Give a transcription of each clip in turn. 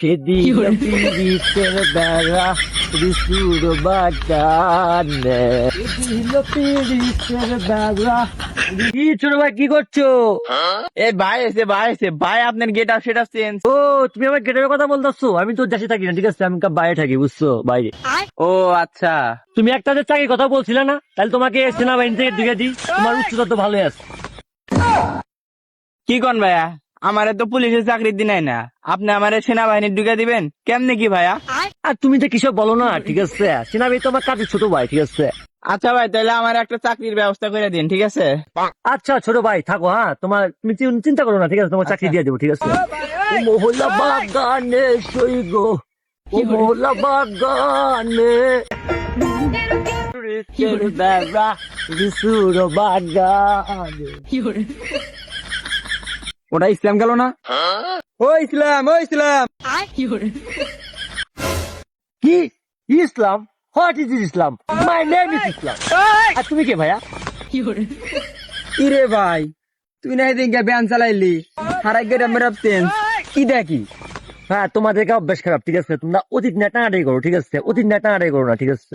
কে দিল পিড়িতের বেড়া ঋষুর বাগানে। কে দিল পিড়িতের বেড়া কি ছোট ভাই কি করছ? এ ভাই এসে ভাই এসে ভাই আপনার গেট আপ সেটা চেঞ্জ ও তুমি আমার গেটের কথা বলতেছো? আমি তো দেশে থাকি না ঠিক আছে? আমি কা- বাইরে থাকি বুঝছ? বাইরে। ও আচ্ছা। তুমি একটা যে চাকরির কথা বলছিলে না তাহলে তোমাকে সেনাবাহিনী থেকে ঢুকে দিই। তোমার উচ্চতা তো ভালোই আছে। কি কোন ভাইয়া? আমারে তো পুলিশের চাকরি দিনাই না। আপনি আমারে সেনাবাহিনীর ঢুকে দিবেন? কেমনে কি ভাইয়া? আর তুমি তো কিসব বলো না ঠিক আছে? সেনাবাহিনী তোমার কাজের ছোট ভাই ঠিক আছে? আচ্ছা ভাই তাহলে আমার একটা চাকরির ব্যবস্থা করে দিন ঠিক আছে? আচ্ছা ছোট ভাই থাকো হ্যাঁ? তোমার তুমি চিন্তা করো না ঠিক আছে? তোমার চাকরি দিয়ে দেবো ঠিক আছে? ও মহল্লা বাগানে সই গো। মহল্লা বাগানে। ওটা ইসলাম গেল না? ও ইসলাম ও ইসলাম। কি? Islam? What is Islam my name is Islam আর তুমি কে ভাইয়া? ইরে ভাই তুই না এদিন ব্যান চালাইলি। হারাই গেট আমার চেঞ্জ কি? দেখি হ্যাঁ তোমাদেরকে অভ্যাস খারাপ ঠিক আছে? তোমরা অতীত নেটানাটাই করো ঠিক আছে? অতীত নেটানাটাই করো না ঠিক আছে?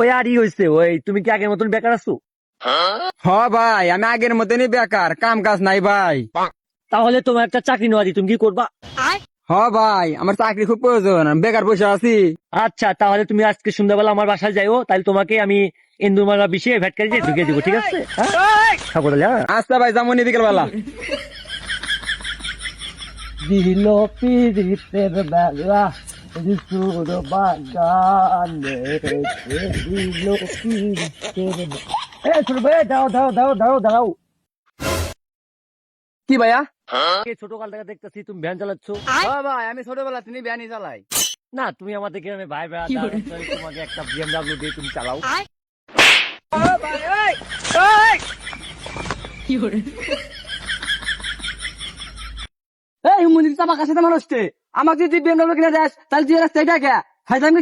ওই আর ই হয়েছে ওই তুমি কি আগের মতন বেকার আছো? হ ভাই আমি আগের মতনই বেকার কাম কাজ নাই ভাই। তাহলে তোমার একটা চাকরি নেওয়া দিই তুমি কি করবা? হ ভাই আমার চাকরি খুব প্রয়োজন আমি বেকার বসে আছি। আচ্ছা তাহলে তুমি আজকে সন্ধ্যাবেলা আমার বাসায় যাইও তাহলে তোমাকে আমি ইন্দুমালা বিষয়ে ভেটকারি দিয়ে ঢুকিয়ে দিব ঠিক আছে? হ্যাঁ? তাহলে হ্যাঁ? আচ্ছা ভাই যাব বিকেল বেলা দিল পিরিতের বেলা ঋতুর বাগানে দিল পিরিতের এ ছোট ভাই দাও দাও দাও দাও দাও কি ভাইয়া? হ্যাঁ? ছোটকাল থেকে দেখতেছি তুমি ভ্যান চালাচ্ছ? ভাই আমি ছোটবেলা তিনি ভ্যানই চালাই। না তুমি আমাদের গ্রামে ভাই ভাই তোমাকে একটা বিএমডাব্লিউ দিয়ে তুমি চালাও। এই আমাকে যদি তাহলে রাস্তায় দেখা আমি